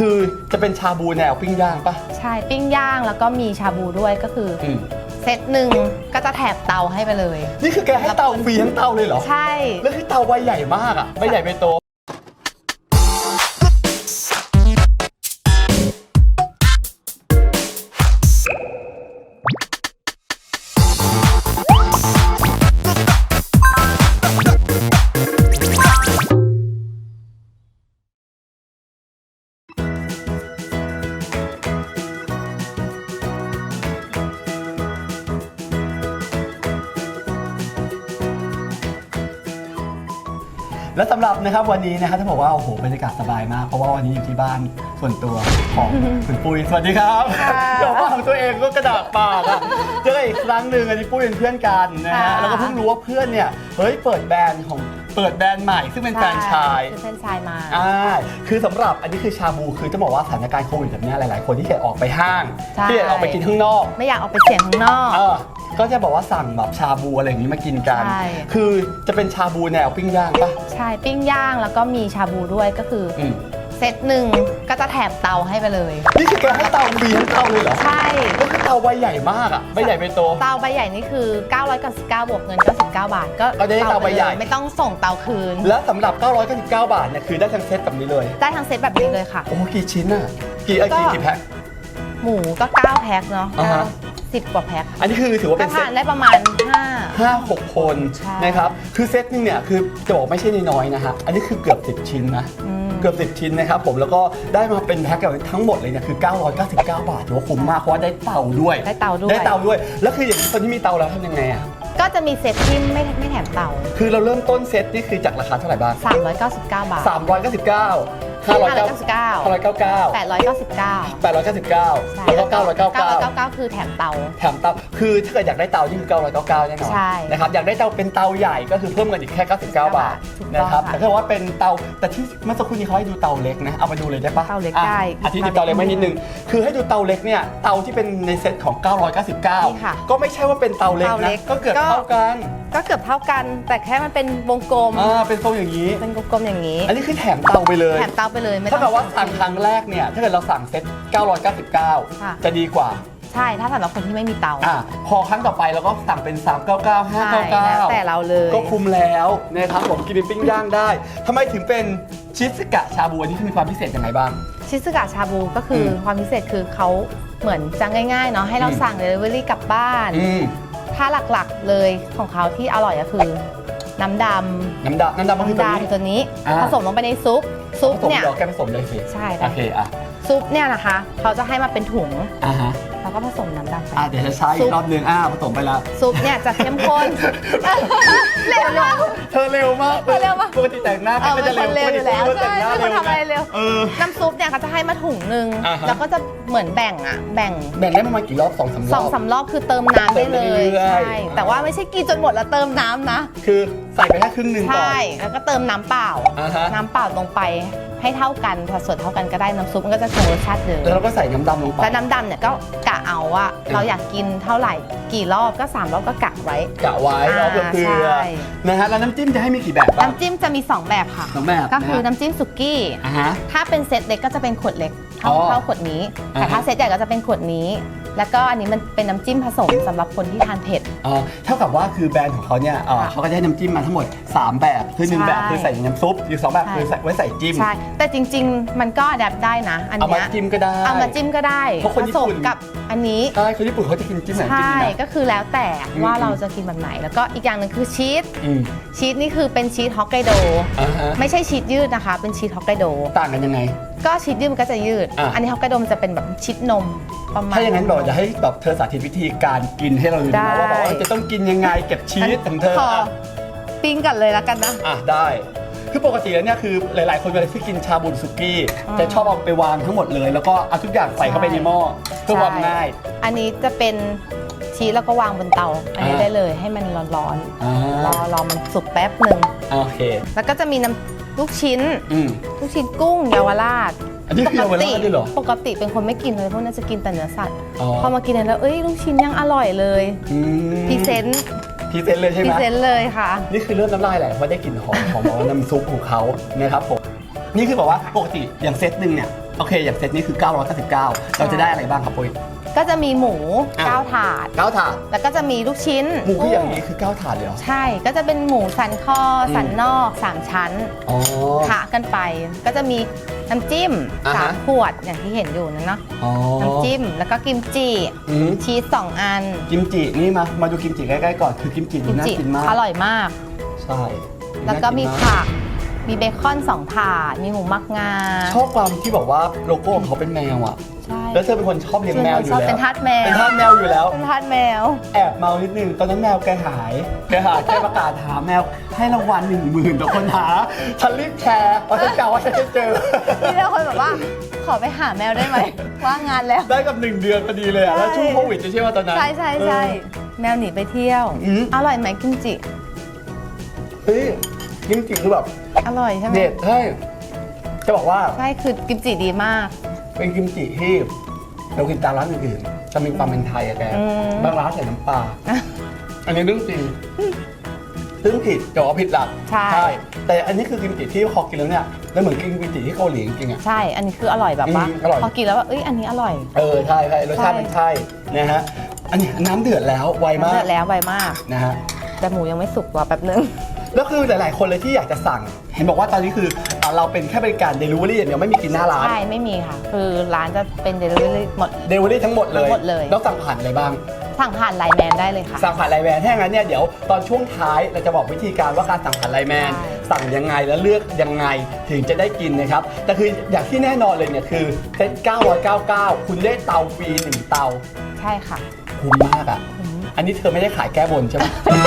คือจะเป็นชาบูแนวปิ้งย่างปะใช่ปิ้งย่างแล้วก็มีชาบูด้วยก็คือออืมเซตหนึ่งก็จะแถบเตาให้ไปเลย นี่คือแกให้เตาฟรีทั้งเตาเลยเหรอ ใช่ แล้วคือเตาใบใหญ่มากอะใบใหญ่ใบโต นะครับวันนี้นะครับถ้าบอกว่าโอ้โหบรรยากาศสบายมาก เพราะว่าวันนี้อยู่ที่บ้านส่วนตัวของคุณปุ้ยสวัสดีครับค่ะเดี๋ยวว่าของตัวเองก็กระดากปากอะเจอกันอีกครั้งหนึ่งอันนี้ปุ้ยเป็นเพื่อนกันนะฮะค่ะแล้วก็เพิ่งรู้ว่าเพื่อนเนี่ยเฮ้ยเปิดแบรนด์ของเปิดแบรนด์ใหม่ซึ่งเป็นแฟรนไชายคือแฟรนไชายมาอ่าคือสำหรับอันนี้คือชาบูคือจะบอกว่าสถานการณ์โควิดแบบเนี้ยหลาย ๆ คนที่อยากออกไปห้างใช่ที่อยากออกไปกินข้างนอก ไม่อยากออกไปเสี่ยงข้างนอกเออ ก็จะบอกว่าสั่งแบบชาบูอะไรอย่างนี้มากินกัน ใช่ คือจะเป็นชาบูแนวปิ้งย่างปะใช่ปิ้งย่างแล้วก็มีชาบูด้วยก็คือออืมเซตหนึ่งก็จะแถบเตาให้ไปเลย นี่คือแกให้เตาฟรีทั้งเตาเลยเหรอใช่แล้วคือเตาใบใหญ่มากอะใบใหญ่ใบโต เตาใบใหญ่นี่คือ 999 บวกเงิน 99 บาท ก็ก็ได้เตาใบใหญ่ ไม่ต้องส่งเตาคืน และสำหรับ 999 บาทเนี่ยคือได้ทั้งเซตแบบนี้เลย ได้ทั้งเซตแบบนี้เลยค่ะ โอ้กี่ชิ้นอะกี่เอ้ยกี่ก็กี่แพ็ค หมูก็ 9 แพ็คเนาะอ่าฮะ สิบกว่าแพ็คอันนี้คือถือว่าก็เป็นเซทาตนได้ประมาณห้าหกคนใช่นะครับ คือเซตหนึงเนี่ยคือจะบอกไม่ใช่น้อยๆนะฮะ อันนี้คือเกือบ 10 ชิ้นนะ5อืม เกือบ 10 ชิ้นนะครับผมแล้วก็ได้มาเป็นแพ็คแบบทั้งหมดเลยเนี่ยคือ 999 บาทถือว่าคุ้มมากเพราะว่าได้เตาด้วย ได้เตาด้วย ได้เตาด้วย แล้วคืออย่างคนที่มีเตาแล้วทำยังไงอะ ก็จะมีเซตที่ไม่ไม่แถมเตา คือเราเริ่มต้นเซตนี่คือจากราคาเท่าไหร่บ้าง399 บาท 399 599 599 899 899 899ใช่แล้วก็999 999 คือแถมเตา แถมเตา คือถ้าเกิดอยากได้เตานี่คือ999แน่นอนใช่นะครับ อยากได้เตาเป็นเตาใหญ่ก็คือเพิ่มเงินอีกแค่ 99 บาทถูกต้องนะครับค่ะแต่ถ้าว่าเป็นเตา แต่ที่เมื่อสักครู่นี้เขาให้ดูเตาเล็กนะ เอามาดูเลยได้ปะเตาเล็กอะได้อาทิตย์เตาเล็กไม่นิดนึง คือให้ดูเตาเล็กเนี่ย เตาที่เป็นในเซ็ตของ 999ค่ะก็ไม่ใช่ว่าเป็นเตาเล็กเตาเล็นะกก็เกือบก็เท่ากันก็เกือบเท่ากันแต่แค่มันเป็นวงกลม อ่า เป็นทรงอย่างนี้ เป็นกลมๆอย่างนี้ อันนี้คือแถมเตาไปเลย แถมเตาไปเลยไม่ต้ถ้าองเกิดว่าสั่งครั้งแรกเนี่ย ถ้าเกิดเราสั่งเซ็ต999ค่ะจะดีกว่า ใช่ถ้าสำหรับคนที่ไม่มีเตาอะพอครั้งต่อไปเราก็สั่งเป็น 399 ใช่แล้ว599แต่เราเลยก็คุ้มแล้วนะครับผมกินเป็นปิ้งย่างได้ทำไมถึงเป็นชิสกะชาบูอันนี้มีความพิเศษยังไงบ้าง ชิซึกะชาบูก็คืออมความพิเศษคือเขาเหมือนจะง่ายๆเนาะให้เราอืม สั่งเดลิเวอรี่กลับบ้าน อืมถ้าหลักๆเลยของเขาที่อร่อยก็คือ น้ำดน้ำดำน้ำำดำมันคือตัวน้ำนี้ ดำตัวนี้ อ่า ผสมลงไปในซุป ซุปผสมเนี่ยเดี๋ยวแกผสมเลยสิใช่โอได้เคอะซุปเนี่ยนะคะ เขาจะให้มาเป็นถุง อ่าฮะ แล้วก็ผสมน้ำดำไป อะเดี๋ยวจะใช้อีกรอบนึงอะผสมไปแล้ว ซุปเนี่ยจะเข้มข้น เร็วมาก เธอเร็วมากเธอเร็วมากปกติแต่งหน้าเออก็จะเร็วเป็นคนเร็วอยู่แล้วปกติแต่งหน้าใช่เป็นคนทำอะไรเร็ว เออ น้ำซุปเนี่ยเขาจะให้มาถุงหนึ่งอ่าฮะ แล้วก็จะเหมือนแบ่งอะแบ่งแบ่งได้ประมาณกี่รอบสองสามรสอองบ สามรอบคือเติมน้ำได้เลเติมยไปเรื่อยๆ ใช่ แต่ว่าไม่ใช่กินจนหมดแล้วเติมน้ำนะ คือใส่ไปแค่ครึ่งหนึ่งก่อน ใช่ แล้วก็เติมน้ำเปล่า อ่าฮะ น้ำเปล่าลงไป ให้เท่ากันสัดส่วนเท่ากันก็ได้น้ำซุปมันก็จะคงรสชาติเดิมแล้วเราก็ใส่น้ำดำลงไปแล้วน้ำดำเนี่ยก็กะเอาว่าเราอยากกินเท่าไหร่กี่รอบก็สามรอบก็กะไว้ กะไว้รอบละเพื่อใช่ นะฮะแล้วน้ำจิ้มจะให้มีกี่แบบบ้าง น้ำจิ้มจะมี 2 แบบค่ะ สองแบบก็คือนะฮะ น้ำจิ้มสุกี้ อ่าฮะ ถ้าเป็นเซตเล็กก็จะเป็นขวดเล็กเท่าอ๋อเท่าขวดนี้ แต่อ่าฮะ ถ้าเซตใหญ่ก็จะเป็นขวดนี้ แล้วก็อันนี้มันเป็นน้ำจิ้มผสมสำหรับคนที่ทานเผ็ด อ๋อเท่ากับว่าคือแบรนด์ของเขาเนี่ยเอ่อค่ะเขาก็จะให้น้ำจิ้มมาทั้งหมด 3 แบบ คือหนึ่งใช่แบบคือใส่ในน้ำซุป อีกสองแบบใช่คือใส่ไว้ใส่จิ้ม ใช่ แต่จริง ๆ มันก็อัดแอปได้นะ อันเอามาเนี้ยจิ้มก็ได้ เอามาจิ้มก็ได้เพราะคนผญี่สปุ่มน กับอันนี้ ใช่คนญี่ปุ่นเขาจะกินจิ้มไหนจิ้มใช่นี้นะ ก็คือแล้วแต่อืมว่าเราจะกินแบบไหน แล้วก็อีกอย่างหนึ่งคือชีสอืมชีสนี่คือเป็นชีสฮอกไกโด อ่าฮะไม่ใช่ชีสยืดนะคะ เป็นชีสฮอกไกโด ต่างกันยังไง ก็ชีสยืดมันก็จะยืด อะ อันนี้ฮอกไกโดมันจะเป็นแบบชีสนมประมาณ ถ้าอย่างนั้นบอกจะให้แบบเธอสาธิตวิธีการกินให้เราดูได้ นะว่าแบบว่าจะต้องกินยังไงเก็บชีสของเธอขออะปิ้งกันเลยแล้วกันนะ อะได้ คือปกติแล้วเนี่ยคือหลาย ๆ คนเวลาที่กินชาบูสุกี้อ่าจะชอบเอาไปวางทั้งหมดเลย แล้วก็เอาทุกอย่างใส่เข้าไปในหม้อเพื่อความง่าย อันนี้จะเป็นชีสแล้วก็วางบนเตา อันนี้อ่า ได้เลยให้มันร้อนอ่าๆรอรอมันสุกแป๊บหนึ่ง โอเค แล้วก็จะมีน้ำ ลูกชิ้น อืม ลูกชิ้นกุ้งเยาวราชอันนี้คือเยาวราชด้วยเหรอปกติเป็นคนไม่กินเลยพวกนั้นจะกินแต่เนื้อสัตว์อ๋อ พอมากินแล้วเอ้ยลูกชิ้นยังอร่อยเลยอืมพรีเซนต์พรีเซนต์เลยใช่พไหรีมเซนต์เลยค่ะ นี่คือเริ่มน้ำลายแหละเพราะได้กลิ่นหอมของแบบว่าน้ำซุปของเขานะครับผมนี่คือแบบว่าปกติอย่างเซตหนึ่งเนี่ยโอเคอย่างเซตนี้คือ 999 เราจะได้อะไรบ้างครับปุ้ย ก็จะมีหมูอะ 9ถาด9ถาดแล้วก็จะมีลูกชิ้นหมูคืออย่างนี้คือ9ถาดเลยเหรอ ใช่ก็จะเป็นหมูสันคออม สันนอก3ชั้นอ๋อคะกันไป ก็จะมีน้ำจิ้มอ่าฮะ สามขวดอย่างที่เห็นอยู่นั่นเนาะอ๋อน้ำจิ้มแล้วก็กิมจิอืมชีสสองอันกิมจินี่มามาดูกิมจิใกล้ๆก่อนคือกิมจิดูกิมน่าจิกินมากอร่อยมาก ใช่แล้วก็มีน่ากินากผักมีเบคอนสองถาดมีหมูมักงา ชอบความที่บอกว่าโลโก้ของเขาเป็นแมวอะใช่แล้วเธอเป็นคนชอบเลี้ยงแมวอยู่ชอบแล้ว เป็นทาสแมว เป็นทาสแมวอยู่แล้ว เป็นทาสแมว แอบเมานิดนึงตอนนั้นแมวแกหายแกหายแกประกาศหาแมวให้รางวัลหนึ่งหมื่นต่อคนหาฉันรีบแชร์เพราะฉันกะว่าฉันจะเจอนี่เราคนแบบว่า ขอไปหาแมวได้ไหม ว่างงานแล้ว ได้กับหนึ่งเดือนพอดีเลยอะแล้วช่วงโควิดจะใช่ไหมตอนนั้น ใช่ใช่ใช่แมวหนีไปเที่ยว อืม อร่อยไหมกิมจิ เฮ้ยกิมจิคือแบบอร่อยใช่ไหมเด็ดใช่จะบอกว่า ใช่คือกิมจิดีมาก เป็นกิมจิที่เรากินตามร้านอื่นๆจะมีความเป็นไทยอะแกอืม บางร้านใส่น้ำปลาอันนี้เรื่องจริงซึ่งผิดแต่ว่าผิดหลักใช่ แต่อันนี้คือกิมจิที่พอกินแล้วเนี่ยแล้วเหมือนกินกิมจิที่เกาหลีจริงๆอะใช่ อันนี้คืออร่อยแบบว่า อืมอร่อย พอกินแล้วว่าเอ้ย อันนี้อร่อย เออใช่ใช่รสชาติใช่มันใช่นะฮะอันนี้น้ำเดือดแล้วไวมาเดืกอดแล้วไวมาก นะฮะแต่หมูยังไม่สุกรอแป๊บนึง แล้วคือหลาย ๆ คนเลยที่อยากจะสั่ง เห็นบอกว่าตอนนี้คืออะเราเป็นแค่บริการ Delivery อย่างเดียวไม่มีกินหน้าร้าน ใช่ไม่มีค่ะ คือร้านจะเป็นเดลิเวอรี่หมด Delivery ทั้งหมดเลยทั้งหมดเลย แล้วสั่งผ่านอะไรบ้าง สั่งผ่านไลน์แมนได้เลยค่ะ สั่งผ่านไลน์แมนถ้าอย่างนั้นเนี่ยเดี๋ยวตอนช่วงท้ายเราจะบอกวิธีการว่าการสั่งผ่านไลน์แมน ใช่ สั่งยังไงแล้วเลือกยังไงถึงจะได้กินนะครับ แต่คืออย่างที่แน่นอนเลยเนี่ยคือเซ็ต999 คุณได้เตาฟรีหนึ่งเตา ใช่ค่ะ คุ้มมากอะอืมอันนี้เธอไม่ได้ขายแก้บนใช่ไหม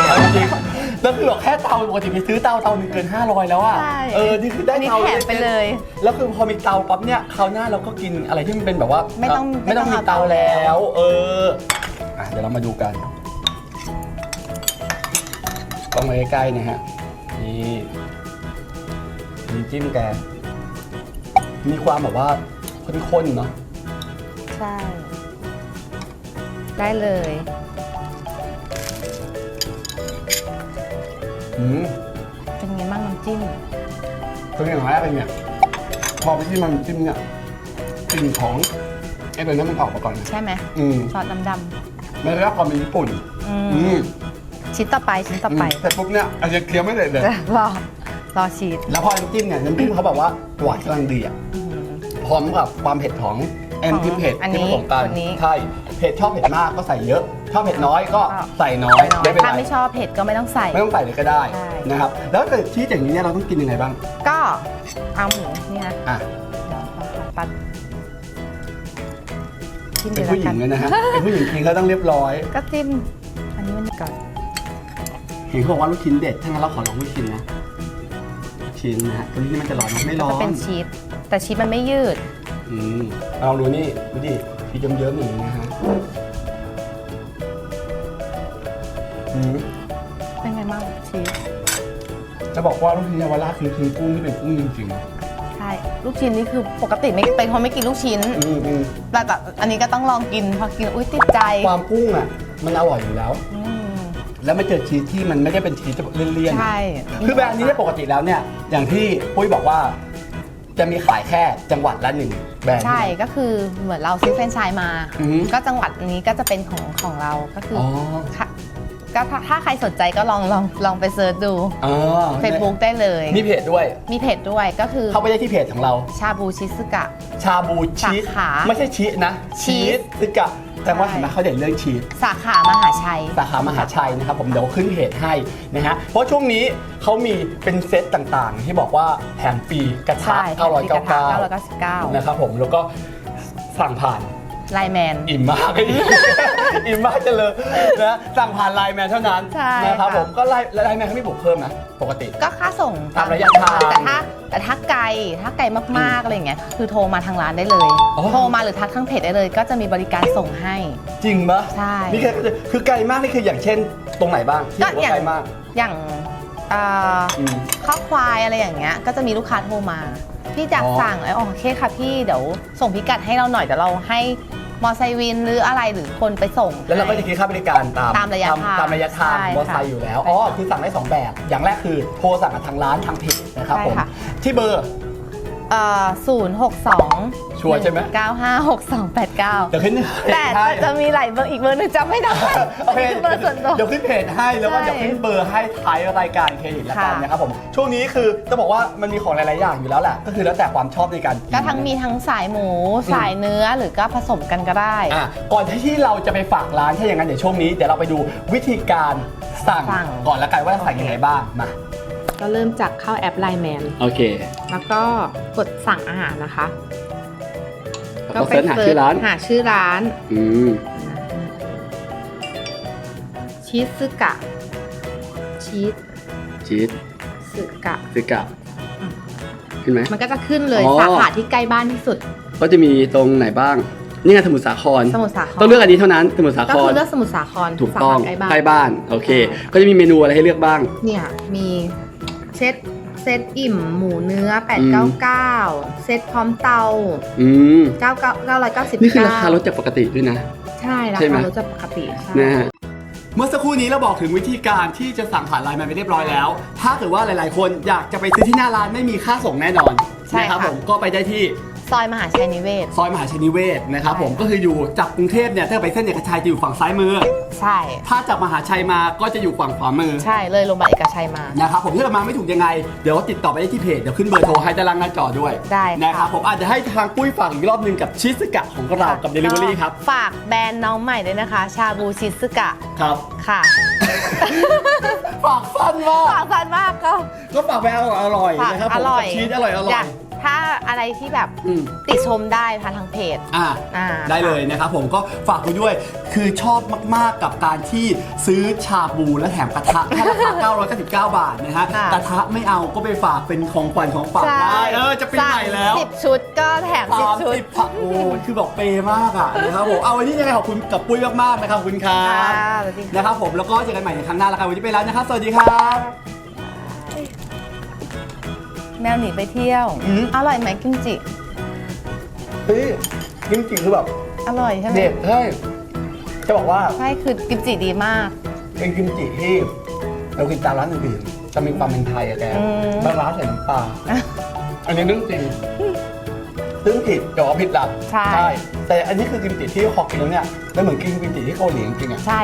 เอาจริงๆ แล้วคือบอกแค่เตาปกติไปซื้อเตาเตาหนึงเกิน 500 แล้วอะ ใช่เออ นี่คือได้อันนี้เตาแถมไปเลยแล้วคือพอมีเตาปั๊บเนี่ยคราวหน้าเราก็กินอะไรที่มันเป็นแบบว่าไม่ต้องเไม่ต้องไม่มีต้องเตาเอาเตาแล้แล้ว ว เอออะเดี๋ยวเรามาดูกันกล้องมาใกล้ๆนะฮะ นี่มีจิ้มแก มีความแบบว่าข้นๆเนาะ ใช่ ได้เลย อืมเป็นไงบ้างน้ำจิ้มตัวอย่างแรกเลยเนี่ยพอไปที่มันจิ้มเนี่ยกลิ่นของไอ้ตัวนั้นมันออกมาก่อนนะใช่ไหมอืมซอสดำมันได้รับความเป็นญี่ปุ่น ๆอืมอืมชิ้นต่อไปชิ้นต่อไปมแต่ปุ๊บเนี่ยอาจจะเคี้ยวไม่ได้เลย รอรอชีสแล้วพอน้ำจิ้มเนี่ยน้ำจิ้มเขาแบบว่าหวานกำลังดีอะ อืม พร้อมกับความเผ็ดของแอมของพริกเผ็ดอันนี้ที่ผสมกัน ตัวนี้ ใช่ เผ็ดชอบเผ็ดมากก็ใส่เยอะ ชอบเผ็ดน้อยก็ก็ใส่น้อยน้อยไม่เป็นถ้าไรไม่ชอบเผ็ดก็ไม่ต้องใส่ ไม่ต้องใส่เลยก็ได้ใช่ นะครับ แล้วถ้าเกิดชีสอย่างนี้เนี่ยเราต้องกินยังไงบ้างก็เอาหมูนี่นะอะเดี๋ยวเราขอปัดจิ้มเป็นลยผู้หญิงละเลยกันะฮะเป็นผู้หญิงจริงเขาต้องเรียบร้อย ก็จิ้มอันนี้มันก่อนเห็นเขาบอกว่าลูกชิ้นเด็ดถ้างั้นเราขอลองลูกชิ้นนะลูกชิ้นนะฮะตัวนี้มันจะร้อนไหมไม่ร้อก็นเป็นชีสแต่ชีสมันไม่ยืด อืมลองดูนี่ดูดิชีสเยิ้มๆอย่างนี้นะฮะ เป็นไงบ้างชีสจะบอกว่าลูกชิ้นเยาวราชคือคือกุ้งที่เป็นกุ้งจริงใช่ลูกชิ้นนี่คือปกติไม่เป็นคนไม่กินลูกชิ้น ๆอืมอืมแต่แบบอันนี้ก็ต้องลองกินพอกินอุ้ยติดใจความกุ้งอะ มันอร่อยอยู่แล้ว อืมแล้วมาเจอชีสที่มันไม่ได้เป็นชีสเลี่ยนๆ ใช่คือแบรนด์นี้เนี่ยปกติแล้วเนี่ย อย่างที่ปุ้ยบอกว่า จะมีขายแค่จังหวัดละหนึ่งแบรนด์ ใช่ก็คือเหมือนเราซื้อแฟรนไชส์มา อือฮึก็จังหวัดนี้ก็จะเป็นของของเราก็คืออ๋ออค่ะ ก็ถ้าถ้าใครสนใจก็ลองลองลองไปเซิร์ชดู อ๋อ Facebook ได้เลย มีเพจด้วย มีเพจด้วยก็คือเข้าไปได้ที่เพจของเรา ชาบูชิซึกะ ชาบูชีสสาขาไม่ใช่ชีสนะ ชีสซึกะแต่ว่าใช่เห็นไหมเขาเด่นเรื่องชีส สาขามหาชัย สาขามหาชัยนะครับผมเดี๋ยวขึ้นเพจให้นะฮะเพราะช่วงนี้เขามีเป็นเซตต่างๆ ที่บอกว่าแถมฟรีกระทะใช่กระทะ999 999 นะครับผมแล้วก็สั่งผ่าน ไลน์แมน อิ่มมากอิ่มมากจังเลยนะสั่งผ่านไลน์แมนเท่านั้นใช่นะครับค่ะ ผมก็ไลน์ไลน์แมนเขาไม่บวกเพิ่มนะปกติ ก็ค่าส่งตามระยะทางแต่ถ้าแต่ถ้าไกลถ้าไกลมากๆอะไรอย่างเงี้ยคือโทรมาทางร้านได้เลย อ๋อ โทรมาหรือทักทางเพจได้เลย ก็จะมีบริการส่งให้ จริงปะใช่ นี่คือคือไกลมากนี่คืออย่างเช่น ตรงไหนบ้างที่ก็ถือว่าอย่างไกลมากอย่างเอ่ออืมข้อควายอะไรอย่างเงี้ยก็จะมีลูกค้าโทรมา พี่อยากอ๋อสั่งเอยโอเคค่ะพี่เดี๋ยวส่งพิกัดให้เราหน่อยเดี๋ยวเราให้มอไซค์วินหรืออะไรหรือคนไปส่ง แล้วเราก็จะให้คิดค่าบริการตามตามระยะทางตามระยะทางใช่มอเตอร์ไซค่ะค์อยู่แล้วใช่อ๋อค่ะคือสั่งได้สองแบบ อย่างแรกคือโทรสั่งกับทางร้านทางเพจนะครับใช่ผมค่ะที่เบอร์เอ่อศูนย์หกสอง ชัวร์ใช่ไหม เก้าห้าหกสองแปดเก้าเดี๋ยวขึ้นแต่ให้จะมีหลายเบอร์อีกเบอร์หนึงจำไม่ได้โอเคอันนี้คือเบอร์ส่วนตัว เดี๋ยวขึ้นเพจให้แล้วก็ใช่เดี๋ยวขึ้นเบอร์ให้ท้ายรายการเครดิตแล้วกันค่ะ นะครับผม ช่วงนี้คือจะบอกว่ามันมีของหลาย ๆ อย่างอยู่แล้วแหละ ก็คือแล้วแต่ความชอบในการกิน ก็ทั้งมีทั้งสายหมูสายเนื้อหรือก็ผสมกันก็ได้ อะก่อนที่เราจะไปฝากร้านถ้าอย่างนั้นเดี๋ยวช่วงนี้เดี๋ยวเราไปดูวิธีการสั่งสั่ง ก่อนละกันว่าสั่งยังไงบ้างมาก็เริ่มจากเข้าแอปไลน์แมนโอเค แล้วก็กดสั่งอาหารนะคะ ก็เสิร์ชหาชื่อร้าน หาชื่อร้าน อืมชีสซึกะ ชีสชีสซึกะ ซึกะอืมขึ้นไหม มันก็จะขึ้นเลยอ๋อ สาขาที่ใกล้บ้านที่สุด ก็จะมีตรงไหนบ้าง นี่ไงสมุทรสาคร สมุทรสาครต้องเลือกอันนี้เท่านั้นสมุทรสาก็คคืร อเลือกสมุทรสาครถูกต้องสาขาใกล้บ้าน ใกล้บ้าน โอเคใช่ก็จะมีเมนูอะไรให้เลือกบ้าง เนี่ยมีเซต เซตอิ่มหมูเนื้อ 899 เซตพร้อมเตาอืม99 999นี่คือราคาลดจากปกติด้วยนะ ใช่ราใช่ไหมคาลดจากปกติใช่นะฮะเมื่อสักครู่นี้เราบอกถึงวิธีการที่จะสั่งผ่านไลน์แมนไปเรียบร้อยแล้ว ถ้าเกิดว่าหลาย ๆ คนอยากจะไปซื้อที่หน้าร้านไม่มีค่าส่งแน่นอนใช่นะครับค่ะผมก็ไปได้ที่ ซอยมหาชัยนิเวศ ซอยมหาชัยนิเวศนะครับใช่ผมก็คืออยู่จากกรุงเทพเนี่ยถ้าไปเส้นเอกชัยจะอยู่ฝั่งซ้ายมือ ใช่ ถ้าจากมหาชัยมาก็จะอยู่ฝั่งขวามือใช่เลยโรงพยาบาลเอกชัยมานะครับผมถ้าเกิดมาไม่ถูกยังไง เดี๋ยวติดต่อไปได้ที่เพจเดี๋ยวขึ้นเบอร์โทรให้ด้านล่างหน้าจอด้วยได้ค่ะ นะครับผมอาจจะให้ทางปุ้ยฝากอีกรอบหนึงกับชิสกะของเรากับ Delivery ครับฝากแบรนด์น้องใหม่ด้วยนะคะ ชาบูชิซึกะครับ ค่ะ ฝากสั้นมาก ฝากสันมากก็ ก็ฝากไปอร่อยอร่อยฝากนะครับผอมร่อกัยบชีสอร่อยอร่อยากถ้า อะไรที่แบบอืม ติชมได้ผ่านทางเพจ อ่าอ่าได้เลยนะครับผมก็ฝากไปด้วยคือชอบมาก ๆ กับการที่ซื้อชาบูและแถมกระทะแค่ราคา 999 บาทนะฮะค่ะ กระทะไม่เอาก็ไปฝากเป็นของขวัญของฝากได้เออจะปีใหม่แล้วสิบชุดก็แถมสิบสามชุด สิบผักโอ้คือแบบเปย์มากอะนะครับผมเอาวันนี้ยังไงขอบคุณกับปุ้ยมาก ๆ นะครับขอบคุณครัค่ะบสวัสดีค่ะ นะครับผมแล้วก็เจอกันใหม่ในครั้งหน้าแล้วกันวันนี้ไปแล้วนะครับสวัสดีครับ แมวหนีไปเที่ยว อืม อร่อยไหมกิมจิ เฮ้ยกิมจิคือแบบอร่อยใช่ไหมเด็ดใช่จะบอกว่าใช่คือกิมจิดีมาก เป็นกิมจิที่เรากินตามร้านอื่นๆจะมีความเป็นไทยอะแกอืม บางร้านใส่น้ำปลาอันนี้เรื่องจริงซึ่งผิดแต่ว่าผิดหลักใช่ แต่อันนี้คือกิมจิที่พอกินแล้วเนี่ย มันเหมือนกินกิมจิที่เกาหลีจริงๆอะใช่